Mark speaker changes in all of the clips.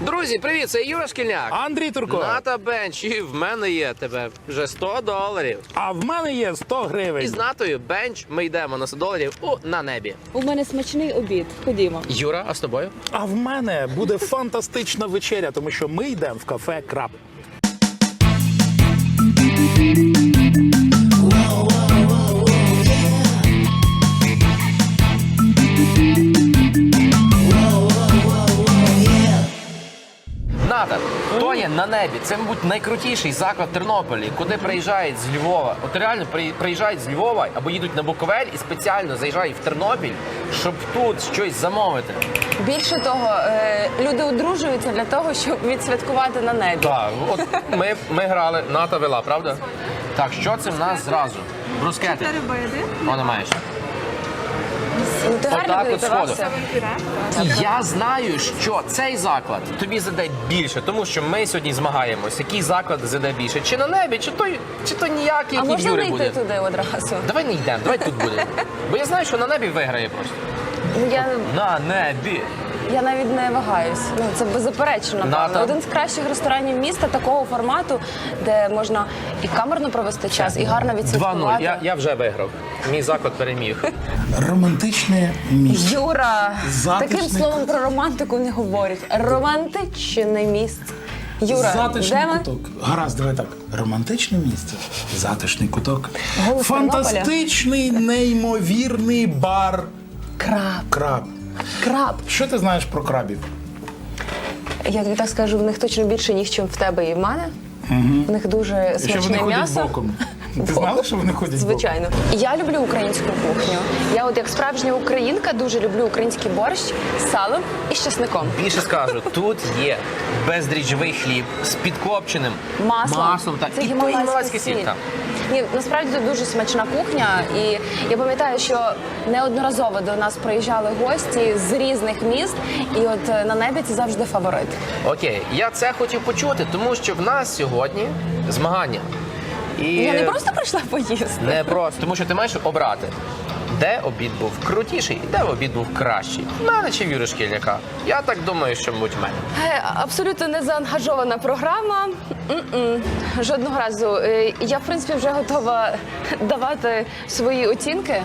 Speaker 1: Друзі, привіт! Це Юра Шкільняк.
Speaker 2: Андрій Турко.
Speaker 1: Ната Бенч, і в мене є тебе вже 100 доларів.
Speaker 2: А в мене є 100 гривень.
Speaker 1: І з Натою Бенч ми йдемо на 100 доларів у на небі.
Speaker 3: У мене смачний обід. Ходімо.
Speaker 1: Юра, а з тобою?
Speaker 2: А в мене буде фантастична вечеря, тому що ми йдемо в кафе Краб.
Speaker 1: Ната, то є на небі. Це, мабуть, найкрутіший заклад Тернополі, куди приїжджають з Львова. От реально приїжджають з Львова або їдуть на Буковель і спеціально заїжджають в Тернопіль, щоб тут щось замовити.
Speaker 3: Більше того, е, люди одружуються для того, щоб відсвяткувати на небі.
Speaker 1: Так, от ми, ми грали, Ната вела, правда? Так, що це в нас зразу? Брускети. О, не маєш.
Speaker 3: Ну, ти гарно
Speaker 1: Отак от
Speaker 3: підготувався.
Speaker 1: І я знаю, що цей заклад тобі заде більше, тому що ми сьогодні змагаємось, який заклад заде більше. Чи на небі, чи той, чи то ніякий,
Speaker 3: А
Speaker 1: який в
Speaker 3: можна
Speaker 1: Юри
Speaker 3: не
Speaker 1: буде.
Speaker 3: йти туди одразу?
Speaker 1: Давай не йдемо, давай тут буде. Бо я знаю, що на небі виграє просто.
Speaker 3: Ну, Я,
Speaker 1: На небі.
Speaker 3: Я навіть не вагаюсь. Ну це беззаперечно, напевно.
Speaker 1: Ната.
Speaker 3: Один з кращих ресторанів міста такого формату, де можна і камерно провести час, і гарно
Speaker 1: 2-0. Я, я вже виграв. Мій заклад переміг.
Speaker 2: Романтичне місце.
Speaker 3: Юра,
Speaker 2: Затишний
Speaker 3: таким словом про романтику не говорять. Романтичне місце. Юра,
Speaker 2: Затишний
Speaker 3: де ми?
Speaker 2: куток. Гаразд, давай так. Романтичне місце. Затишний куток.
Speaker 3: Голос
Speaker 2: Фантастичний, неймовірний бар
Speaker 3: Краб.
Speaker 2: Краб.
Speaker 3: Краб.
Speaker 2: Що ти знаєш про крабів?
Speaker 3: Я тобі так скажу, в них точно більше ніж в тебе і в мене. В них дуже
Speaker 2: Що вони
Speaker 3: смачне м'ясо.
Speaker 2: боком. Ти знала, що вони ходять боком?
Speaker 3: Звичайно. Я люблю українську кухню. Я, от як справжня українка, дуже люблю український борщ з салом і з чесником.
Speaker 1: Більше скажу, тут є бездріжджовий хліб з підкопченим
Speaker 3: Маслом.
Speaker 1: маслом
Speaker 3: Це
Speaker 1: і
Speaker 3: гімалайська сіль.
Speaker 1: сіль.
Speaker 3: Ні, насправді тут дуже смачна кухня, і я пам'ятаю, що неодноразово до нас приїжджали гості з різних міст, і от е, на небі це завжди фаворит.
Speaker 1: Окей, я це хотів почути, тому що в нас сьогодні змагання. І
Speaker 3: Я не просто прийшла поїсти.
Speaker 1: не просто, тому що ти маєш обрати, де обід був крутіший, де обід був кращий. В мене чи в Юри Шкільняка? Я так думаю, що мабуть в мене.
Speaker 3: Е, Абсолютно не заангажована програма. М-м. Жодного разу. Е, Я, в принципі, вже готова давати свої оцінки,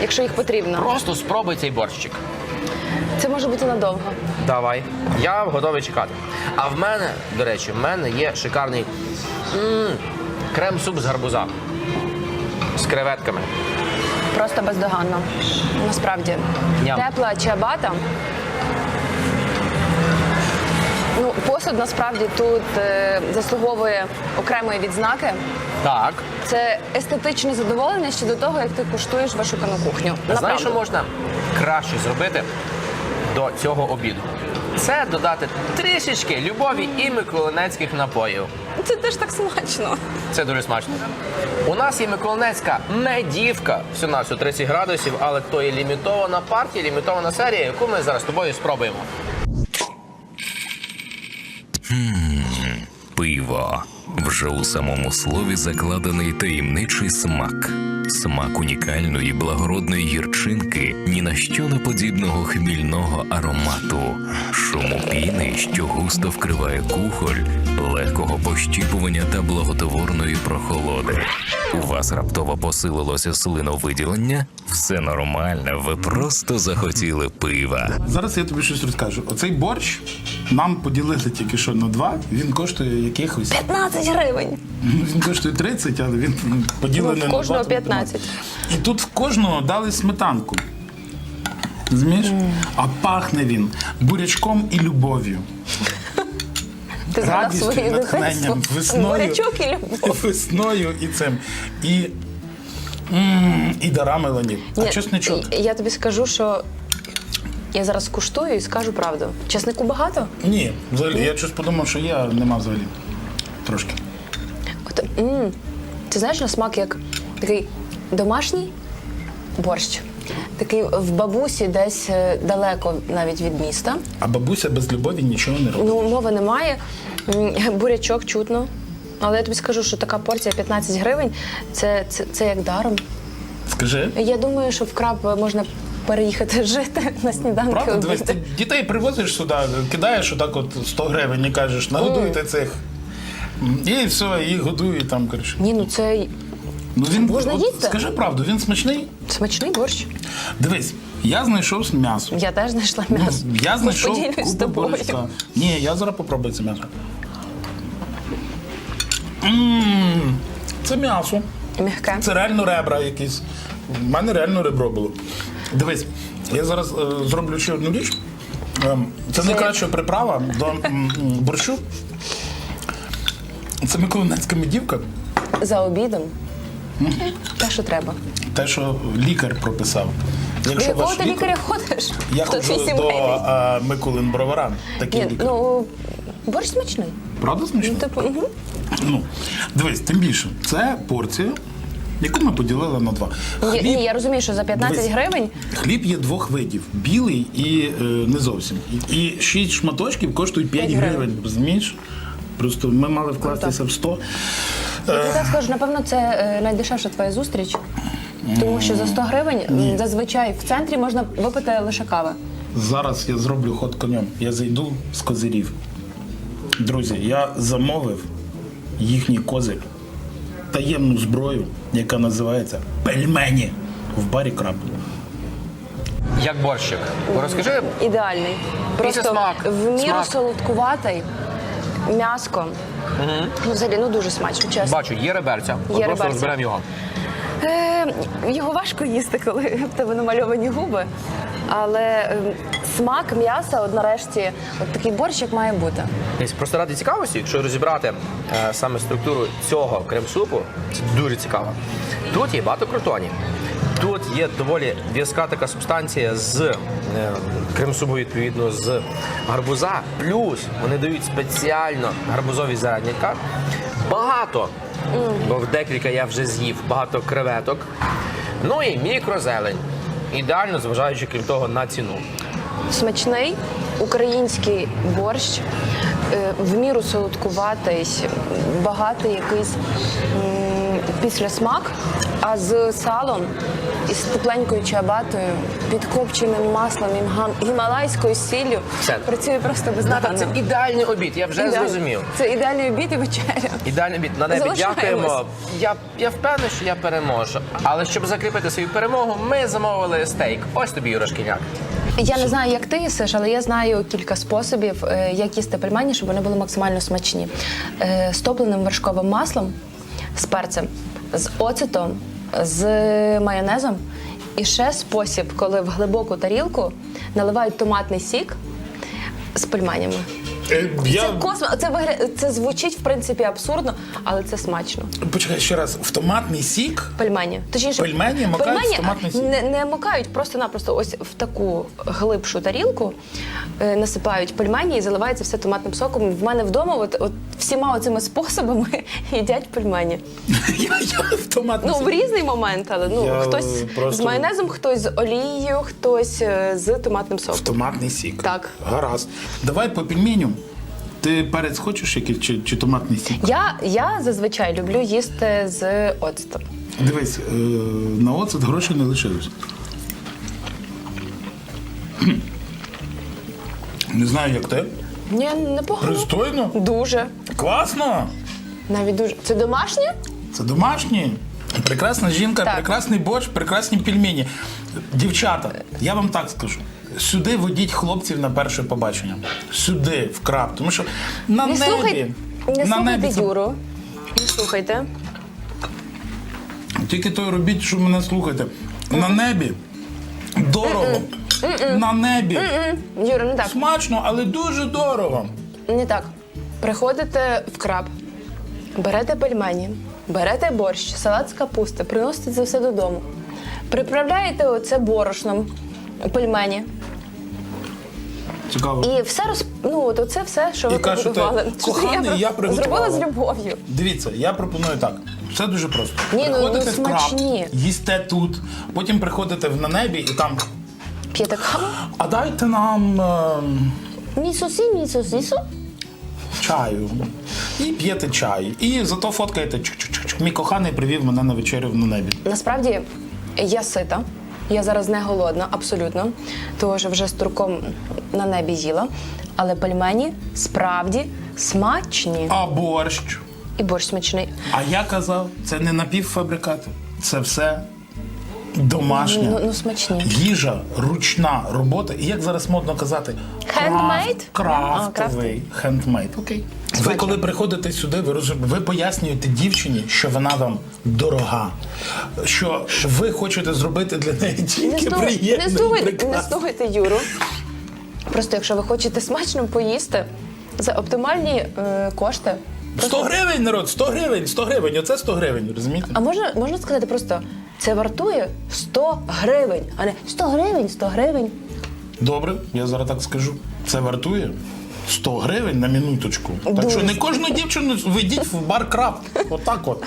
Speaker 3: якщо їх потрібно.
Speaker 1: Просто спробуй цей борщик.
Speaker 3: Це може бути надовго.
Speaker 1: Давай. Я готовий чекати. А в мене, до речі, в мене є шикарний м, крем-суп з гарбуза. З креветками.
Speaker 3: Просто бездоганно. Насправді.
Speaker 1: Ням.
Speaker 3: Тепла чиабата. Ну, посуд насправді тут е, заслуговує окремої відзнаки.
Speaker 1: Так.
Speaker 3: Це естетичне задоволення ще до того, як ти куштуєш вишукану кухню.
Speaker 1: Знаєш, що можна краще зробити до цього обіду? Це додати трішечки любові і миколинецьких напоїв.
Speaker 3: Це теж так смачно.
Speaker 1: Це дуже смачно. У нас є миколинецька медівка, всю на всю 30 градусів, але то є лімітована партія, лімітована серія, яку ми зараз з тобою спробуємо.
Speaker 4: Пиво. Вже у самому слові закладений таємничий смак. Смак унікальної благородної гірчинки, ні на що не подібного хмільного аромату, шуму піни, що густо вкриває кухоль, легкого пощіпування та благотворної прохолоди. У вас раптово посилилося слиновиділення? Все нормально, ви просто захотіли пива.
Speaker 2: Зараз я тобі щось розкажу. Оцей борщ нам поділили тільки що на два. Він коштує якихось.
Speaker 3: 15 гривень.
Speaker 2: Ну, він коштує 30, але він ну, поділений
Speaker 3: Ну, в
Speaker 2: на
Speaker 3: кожного
Speaker 2: 20,
Speaker 3: 15.
Speaker 2: І тут в кожного дали сметанку. Розумієш? А пахне він бурячком і любов'ю.
Speaker 3: Ти згадав
Speaker 2: Радістю,
Speaker 3: своє дитинство.
Speaker 2: натхненням, весною.
Speaker 3: Бурячок і любов.
Speaker 2: Весною і цим. І, м, і дарами ланів. А
Speaker 3: Ні? Я тобі скажу, що я зараз куштую і скажу правду. Чеснику багато?
Speaker 2: Ні, взагалі, я щось подумав, що є, а нема взагалі. Трошки.
Speaker 3: От, м, ти знаєш на смак як такий домашній борщ. Такий в бабусі десь е, далеко навіть від міста.
Speaker 2: А бабуся без любові нічого не робить.
Speaker 3: Ну, мови немає. Бурячок чутно. Але я тобі скажу, що така порція 15 гривень це, це, це як даром.
Speaker 2: Скажи.
Speaker 3: Я думаю, що в краб можна переїхати жити на сніданки.
Speaker 2: Правда, дивись, ти дітей привозиш сюди, кидаєш отак от 100 гривень і кажеш, нагодуйте цих. І все, їх годують там, коротше.
Speaker 3: Ні, ну це
Speaker 2: Ну він
Speaker 3: Можна
Speaker 2: от
Speaker 3: їсти?
Speaker 2: Скажи правду, він смачний.
Speaker 3: смачний борщ.
Speaker 2: Дивись, я знайшов м'ясо.
Speaker 3: Я теж знайшла м'ясо.
Speaker 2: Ну, Я знайшов
Speaker 3: Поділюсь з
Speaker 2: купу
Speaker 3: тобою.
Speaker 2: борща. Ні, я зараз попробую це м'ясо. М, Це м'ясо.
Speaker 3: Мягке.
Speaker 2: Це реально ребра якісь. У мене реально ребро було. Дивись, я зараз е, зроблю ще одну річ. Ем, це найкраща приправа до м, борщу. Це Миколинецька медівка.
Speaker 3: За обідом. Те, що треба.
Speaker 2: Те, що лікар прописав.
Speaker 3: До
Speaker 2: Якщо
Speaker 3: якого
Speaker 2: ваш
Speaker 3: ти
Speaker 2: лікар-
Speaker 3: лікаря ходиш?
Speaker 2: Я
Speaker 3: Хто
Speaker 2: ходжу до
Speaker 3: сімейний?
Speaker 2: е, Миколин Бровара. Такий
Speaker 3: Ні,
Speaker 2: лікар.
Speaker 3: ну борщ смачний.
Speaker 2: Правда смішно?
Speaker 3: Ну, типу, угу.
Speaker 2: Ну, дивись, тим більше, це порція, яку ми поділили на два.
Speaker 3: Ні, ні, я розумію, що за 15
Speaker 2: Дивись,
Speaker 3: гривень
Speaker 2: Хліб є двох видів: білий і е, не зовсім. І, і шість шматочків коштують 5
Speaker 3: П'ять гривень.
Speaker 2: гривень. Розумієш? Просто ми мали вкластися в 100.
Speaker 3: Я тобі так скажу, напевно, це е, найдешевша твоя зустріч. Тому що за 100 гривень м, зазвичай в центрі можна випити лише кави.
Speaker 2: Зараз я зроблю ход конем. Я зайду з козирів. Друзі, я замовив їхній козир, таємну зброю, яка називається пельмені в барі краб.
Speaker 1: Як борщик. Розкажи,
Speaker 3: Ідеальний. Просто
Speaker 1: смак.
Speaker 3: в міру
Speaker 1: Смак.
Speaker 3: солодкуватий, м'яско. Ну, взагалі, ну дуже смачно, чесно.
Speaker 1: бачу, є реберця.
Speaker 3: Є
Speaker 1: Просто
Speaker 3: реберця.
Speaker 1: розберемо його.
Speaker 3: Е, його важко їсти, коли в тебе намальовані губи. Але е, смак м'яса, от нарешті, от такий борщ, як має бути.
Speaker 1: Просто ради цікавості, якщо розібрати е, саме структуру цього крем-супу, це дуже цікаво. Тут є багато крутонів. Тут є доволі в'язка така субстанція з е, крем-супу, відповідно, з гарбуза. Плюс вони дають спеціально гарбузові зернятка. Багато, бо в декілька я вже з'їв, багато креветок. Ну і мікрозелень. Ідеально, зважаючи крім того на ціну.
Speaker 3: Смачний український борщ, е, в міру солодкуватий, багатий якийсь м, післясмак, а з салом і з тепленькою чабатою, підкопченим маслом і гімалайською сіллю. Працює просто без
Speaker 1: це ідеальний обід, я вже зрозумів.
Speaker 3: Це ідеальний обід і вечеря.
Speaker 1: Ідеальний обід. На небі дякуємо. Я, я впевнений, що я переможу. Але щоб закріпити свою перемогу, ми замовили стейк. Ось тобі Юра Шкільняк.
Speaker 3: Я не знаю, як ти їсиш, але я знаю кілька способів, е, як їсти пельмені, щоб вони були максимально смачні. Е, З топленим вершковим маслом, з перцем, з оцетом, з майонезом. І ще спосіб, коли в глибоку тарілку наливають томатний сік з пельменями.
Speaker 2: Е, Я...
Speaker 3: Це космо, це вигля... це звучить в принципі абсурдно, але це смачно.
Speaker 2: Почекай ще раз, в томатний сік.
Speaker 3: Пельмені. Точніше,
Speaker 2: Пельмені макають в томатний сік?
Speaker 3: Не, не макають, просто-напросто ось в таку глибшу тарілку е, насипають пельмені і заливається все томатним соком. В мене вдома от, от всіма оцими способами їдять пельмені.
Speaker 2: Я, я в
Speaker 3: Ну, в різний момент, але ну
Speaker 2: Я,
Speaker 3: хтось
Speaker 2: просто-
Speaker 3: з майонезом, хтось з олією, хтось е, з томатним
Speaker 2: В томатний сік.
Speaker 3: Так.
Speaker 2: Гаразд. Давай по пельменю. Ти перець хочеш якийсь чи, чи томатний сік?
Speaker 3: Я, я зазвичай люблю їсти з оцтом.
Speaker 2: Дивись, е, на оцет грошей не лишилось. Не знаю, як ти.
Speaker 3: Ні, непогано.
Speaker 2: Пристойно?
Speaker 3: Дуже.
Speaker 2: Класно!
Speaker 3: Навіть дуже. Це домашнє?
Speaker 2: Це домашні. Прекрасна жінка,
Speaker 3: Так.
Speaker 2: прекрасний борщ, прекрасні пельмені. Дівчата, я вам так скажу. Сюди водіть хлопців на перше побачення. Сюди, в краб. Тому що на
Speaker 3: Не
Speaker 2: небі.
Speaker 3: слухайте, не
Speaker 2: на
Speaker 3: слухайте
Speaker 2: небі це-
Speaker 3: Юру. Не слухайте.
Speaker 2: Тільки той робіть, що мене слухайте. На небі. Дорого. На небі.
Speaker 3: Юра, не так.
Speaker 2: Смачно, але дуже дорого.
Speaker 3: Не так. Приходите в краб, берете пельмені, берете борщ, салат з капусти, приносите це все додому. Приправляєте оце борошном пельмені.
Speaker 2: Цікаво.
Speaker 3: І все роз... ну, от оце все, що ви
Speaker 2: І кажете,
Speaker 3: приготували. Що
Speaker 2: «Коханий, я приготувала».
Speaker 3: Зробила з любов'ю.
Speaker 2: Дивіться, я пропоную так. Все дуже просто.
Speaker 3: Ні, ну,
Speaker 2: приходите
Speaker 3: ну,
Speaker 2: в краб,
Speaker 3: смачні.
Speaker 2: їсте тут, потім приходите в на небі і там.
Speaker 3: П'єте каву?
Speaker 2: А дайте нам ем,
Speaker 3: місосісу.
Speaker 2: чаю. І п'єте чай. І зато фоткаєте. чук-чук-чук. Мій коханий привів мене на вечерю на небі.
Speaker 3: Насправді я сита. Я зараз не голодна, абсолютно, тому що вже з турком на небі їла. Але пельмені справді смачні.
Speaker 2: А борщ.
Speaker 3: І борщ смачний.
Speaker 2: А я казав, це не напівфабрикати. Це все домашнє.
Speaker 3: Ну, ну смачні.
Speaker 2: Їжа, ручна робота. І як зараз модно казати, крафт- крафтовий, хендмейд. Окей. Ви коли приходите сюди, ви розум- ви пояснюєте дівчині, що вона вам дорога, що ви хочете зробити для неї тільки приємне.
Speaker 3: не слухайте, не слухайте Юру. Просто якщо ви хочете смачно поїсти за оптимальні е, кошти.
Speaker 2: 100 гривень, народ, 100 гривень, 100 гривень. Оце 100 гривень, розумієте?
Speaker 3: А можна, можна сказати просто, це вартує 100 гривень, а не 100 гривень, 100 гривень.
Speaker 2: Добре, я зараз так скажу. Це вартує 100 гривень на минуточку. Так що не кожну дівчину ведіть в бар крафт. Отак от.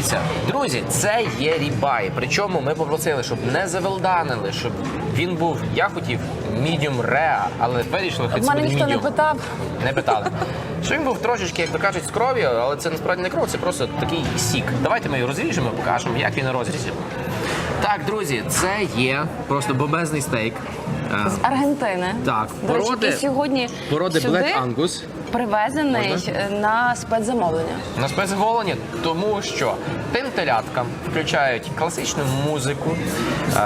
Speaker 1: Дивіться, друзі, це є рібай. Причому ми попросили, щоб не завелданили, щоб він був. Я хотів medium rare, але вирішили, хай це
Speaker 3: мене
Speaker 1: буде
Speaker 3: ніхто не питав.
Speaker 1: Не питали. Що він був трошечки, як то кажуть, з кров'ю, але це насправді не кров, це просто такий сік. Давайте ми його розріжемо, покажемо, як він на розрізі. Так, друзі, це є просто бомбезний стейк.
Speaker 3: З Аргентини.
Speaker 1: Так,
Speaker 3: До речі,
Speaker 1: породи-
Speaker 3: який сьогодні
Speaker 1: Породи
Speaker 3: сюди
Speaker 1: Black Angus.
Speaker 3: привезений е, на спецзамовлення.
Speaker 1: На спецголені, тому що тим теляткам включають класичну музику, е,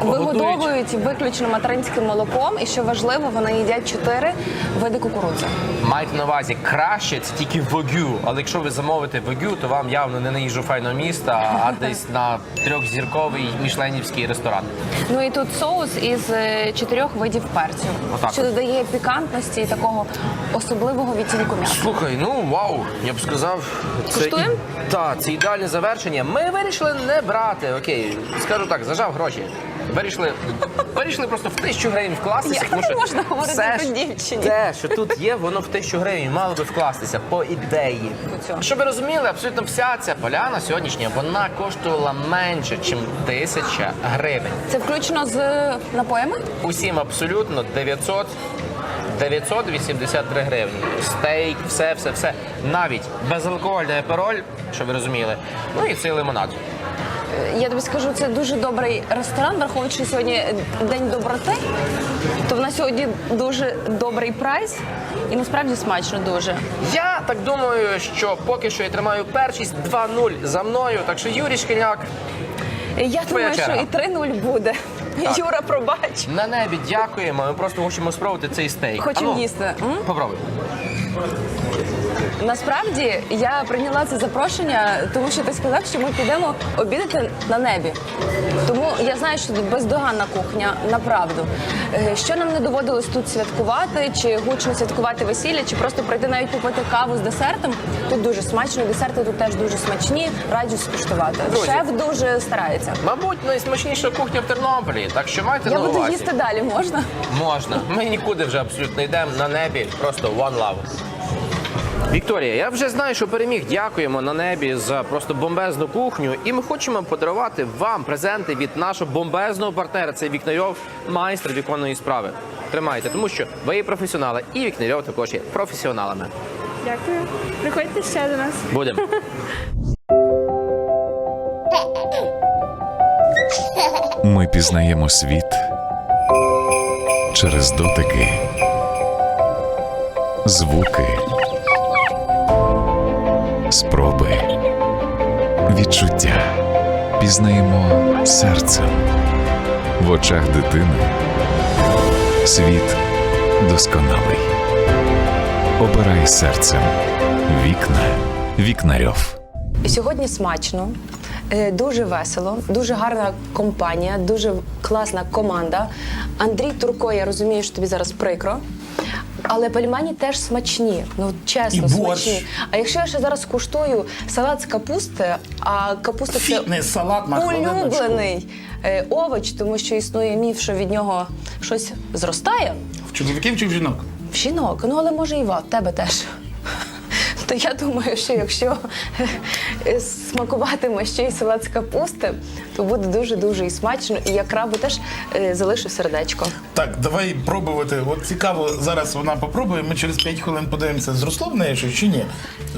Speaker 1: готують
Speaker 3: Вигодовують виключно материнським молоком, і що важливо, вони їдять чотири види кукурудзи.
Speaker 1: Мають на увазі краще це тільки вогю. Але якщо ви замовите вогю, то вам явно не на їжу файного міста, а десь на трьохзірковий мішленівський ресторан.
Speaker 3: Ну і тут соус із е, чотирьох видів перцю,
Speaker 1: Отак
Speaker 3: що
Speaker 1: от.
Speaker 3: додає пікантності і такого особливого відтінку м'яса.
Speaker 1: Слухай, ну вау, я б сказав, це
Speaker 3: Куштуємо?
Speaker 1: Так, це ідеальне завершення. Ми вирішили не брати. Окей, скажу так, зажав гроші. Вирішили, вирішили просто в тисячу гривень вкластися.
Speaker 3: Як
Speaker 1: тому що
Speaker 3: можна говорити
Speaker 1: все
Speaker 3: про дівчині?
Speaker 1: Те, що тут є, воно в тисячу гривень мало би вкластися по ідеї. Щоб ви розуміли, абсолютно вся ця поляна сьогоднішня вона коштувала менше, ніж тисяча гривень.
Speaker 3: Це включно з напоями?
Speaker 1: Усім абсолютно 900 983 гривні. Стейк, все, все, все. Навіть безалкогольний апероль, щоб ви розуміли. Ну і цей лимонад.
Speaker 3: Е, Я тобі скажу, це дуже добрий ресторан, враховуючи сьогодні день доброти. То в нас сьогодні дуже добрий прайс і насправді смачно дуже.
Speaker 1: Я так думаю, що поки що я тримаю першість 2-0 за мною. Так що Юрій Шкільняк
Speaker 3: Я думаю, що і 3-0 буде. Юра, пробач.
Speaker 1: на небі дякуємо. Ми просто хочемо спробувати цей стейк.
Speaker 3: Хочемо їсти.
Speaker 1: Попробуй.
Speaker 3: Насправді я прийняла це запрошення, тому що ти сказав, що ми підемо обідати на небі. Тому я знаю, що тут бездоганна кухня, направду. Е, Що нам не доводилось тут святкувати, чи гучно святкувати весілля, чи просто прийти навіть попити каву з десертом. Тут дуже смачно, десерти тут теж дуже смачні, раджу скуштувати.
Speaker 1: Друзі.
Speaker 3: Шеф дуже старається.
Speaker 1: Мабуть, найсмачніша кухня в Тернополі, так що майте
Speaker 3: Я
Speaker 1: на
Speaker 3: буду
Speaker 1: увазі.
Speaker 3: їсти далі, можна?
Speaker 1: Можна. Ми нікуди вже абсолютно йдемо на небі. Просто one love. Вікторія, я вже знаю, що переміг. Дякуємо на небі за просто бомбезну кухню. І ми хочемо подарувати вам презенти від нашого бомбезного партнера. Це Вікнарьов, майстер віконної справи. Тримайте, тому що ви є професіонали, і Вікнарьов також є професіоналами.
Speaker 5: Дякую. Приходьте ще до нас.
Speaker 1: Будемо.
Speaker 4: Ми пізнаємо світ через дотики, звуки, відчуття. Пізнаємо серцем в очах дитини. Світ досконалий. Обирай серцем. Вікна. Вікнарьов.
Speaker 3: Сьогодні смачно. Е, Дуже весело, дуже гарна компанія, дуже класна команда. Андрій Турко, я розумію, що тобі зараз прикро. Але пельмені теж смачні, ну чесно,
Speaker 2: І борщ.
Speaker 3: смачні. А якщо я ще зараз куштую салат з капусти, а капуста це
Speaker 2: Фітнес салат на
Speaker 3: улюблений е, овоч, тому що існує міф, що від нього щось зростає
Speaker 2: В чоловіків чи в жінок?
Speaker 3: в жінок. Ну але може і в тебе теж. То я думаю, що якщо смакуватиме ще й салат з капусти, то буде дуже дуже і смачно. І я крабу теж е, залишу сердечко.
Speaker 2: Так, давай пробувати. От цікаво, зараз вона попробує. Ми через 5 хвилин подивимося, зросло в неї щось чи ні.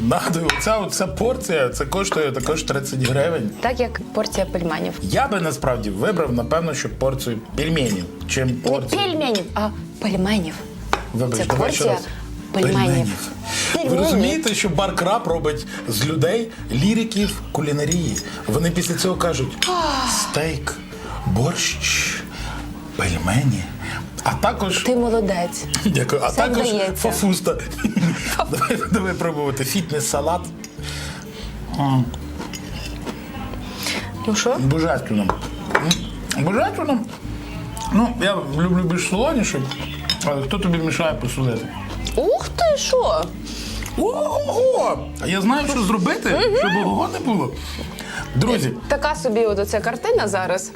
Speaker 2: Нагадую, ця, ця порція це коштує також 30 гривень.
Speaker 3: Так як порція пельменів.
Speaker 2: Я би насправді вибрав, напевно, що порцію пельменів, чим
Speaker 3: Не пельменів, а пельменів.
Speaker 2: Вибач,
Speaker 3: Це
Speaker 2: давай ще раз.
Speaker 3: Пельменів.
Speaker 2: Ви розумієте, що бар краб робить з людей ліриків кулінарії. Вони після цього кажуть стейк, борщ, пельмені. А також
Speaker 3: Ти молодець.
Speaker 2: Дякую. А
Speaker 3: Все
Speaker 2: також
Speaker 3: вдається.
Speaker 2: фафуста. давай, давай пробувати фітнес-салат.
Speaker 3: Ну що?
Speaker 2: Божественно. Божественно. Ну, я люблю більш солоніше, але хто тобі мішає посолити?
Speaker 3: Ух ти що?
Speaker 2: Ого! А я знаю, що зробити, щоб ого не було. Друзі,
Speaker 3: Така собі от оця картина зараз.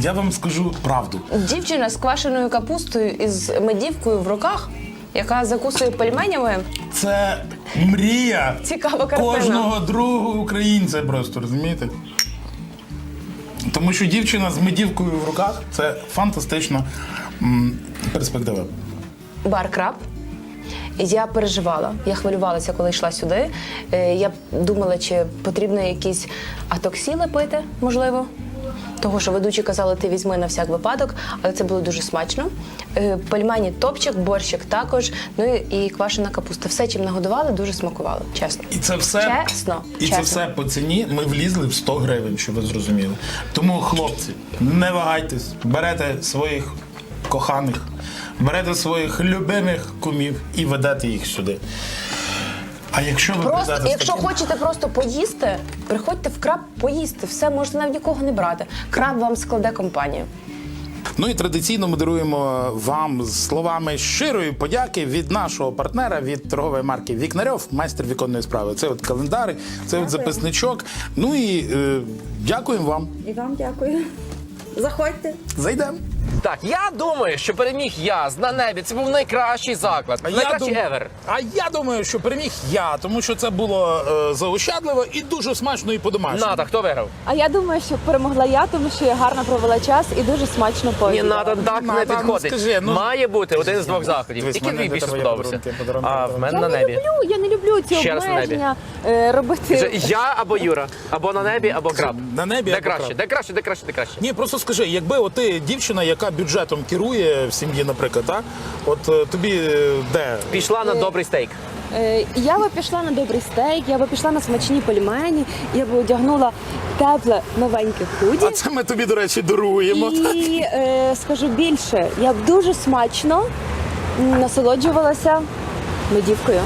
Speaker 2: я вам скажу правду.
Speaker 3: Дівчина з квашеною капустою і з медівкою в руках, яка закусує пельменями.
Speaker 2: Це мрія
Speaker 3: Цікава картина.
Speaker 2: кожного другого українця, просто розумієте? Тому що дівчина з медівкою в руках це фантастична м, перспектива.
Speaker 3: Бар краб. Я переживала, я хвилювалася, коли йшла сюди. Е, Я думала, чи потрібно якісь атоксіли пити, можливо. Того, що ведучі казали, ти візьми на всяк випадок, але це було дуже смачно. Е, Пельмені топчик, борщик також. Ну і квашена капуста. Все, чим нагодували, дуже смакувало, чесно.
Speaker 2: І це все
Speaker 3: Чесно,
Speaker 2: і це все по ціні. Ми влізли в 100 гривень, щоб ви зрозуміли. Тому, хлопці, не вагайтесь, берете своїх коханих, берете своїх любимих кумів і ведете їх сюди. А якщо ви
Speaker 3: Просто, якщо
Speaker 2: таким-
Speaker 3: хочете просто поїсти, приходьте в краб поїсти. Все, можете навіть нікого не брати. Краб вам складе компанію.
Speaker 2: Ну і традиційно ми даруємо вам словами щирої подяки від нашого партнера від торгової марки Вікнарьов, майстер віконної справи. Це от календар, це от записничок. Ну і е, дякуємо вам.
Speaker 5: І вам дякую. Заходьте.
Speaker 2: Зайдемо.
Speaker 1: Так, я думаю, що переміг я на небі. Це був найкращий заклад. найкращий
Speaker 2: дум-
Speaker 1: ever.
Speaker 2: А я думаю, що переміг я, тому що це було е, заощадливо і дуже смачно і по-домашньому.
Speaker 1: Ната, хто виграв?
Speaker 5: А я думаю, що перемогла я, тому що я гарно провела час і дуже смачно
Speaker 1: Ні,
Speaker 5: поїла.
Speaker 1: Ната так
Speaker 2: Ната,
Speaker 1: не
Speaker 2: ну,
Speaker 1: підходить.
Speaker 2: скажи, ну-
Speaker 1: Має бути один з двох заходів.
Speaker 2: Дивись,
Speaker 1: Який
Speaker 2: мене
Speaker 1: тобі більше
Speaker 2: тебе є
Speaker 1: сподобався?
Speaker 2: подарунки, подарунки,
Speaker 1: А в
Speaker 2: подарунки.
Speaker 1: мене
Speaker 5: Я
Speaker 1: на
Speaker 5: не
Speaker 1: небі.
Speaker 5: люблю, я не люблю ці
Speaker 1: Ще раз на небі.
Speaker 5: обмеження е, робити.
Speaker 1: Вже Я або Юра, або на небі, або краб.
Speaker 2: На небі
Speaker 1: Де
Speaker 2: або
Speaker 1: краще,
Speaker 2: краб.
Speaker 1: де краще, де краще, де краще.
Speaker 2: Ні, просто скажи, якби от ти дівчина, яка бюджетом керує в сім'ї, наприклад, так? От е, тобі е, де?
Speaker 1: Пішла на добрий стейк.
Speaker 5: Е, Я би пішла на добрий стейк, я би пішла на смачні пельмені, я би одягнула тепле новеньке худі.
Speaker 2: А це ми тобі, до речі, даруємо.
Speaker 5: І е, скажу більше, я б дуже смачно насолоджувалася медівкою.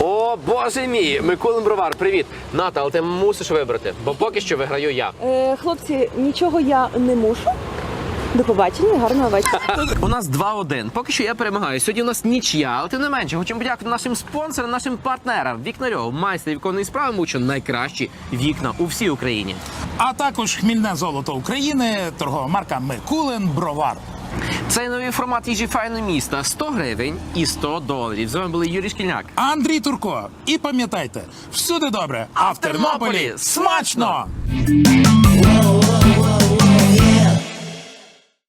Speaker 1: О, боже мій! Миколин Бровар, привіт. Ната, але ти мусиш вибрати, бо поки що виграю я.
Speaker 5: Е, хлопці, нічого я не мушу. До побачення, гарного вечора.
Speaker 1: У нас 2-1. Поки що я перемагаю. Сьогодні у нас нічия, але тим не менше, хочемо подякувати нашим спонсорам, нашим партнерам. Вікнарьов, майстер віконної справи, мучу найкращі вікна у всій Україні.
Speaker 2: А також хмільне золото України, торгова марка Микулин Бровар.
Speaker 1: Цей новий формат їжі файне міста 100 гривень і 100 доларів. З вами були Юрій Шкільняк.
Speaker 2: Андрій Турко. І пам'ятайте, всюди добре, а в Тернополі смачно!
Speaker 1: смачно!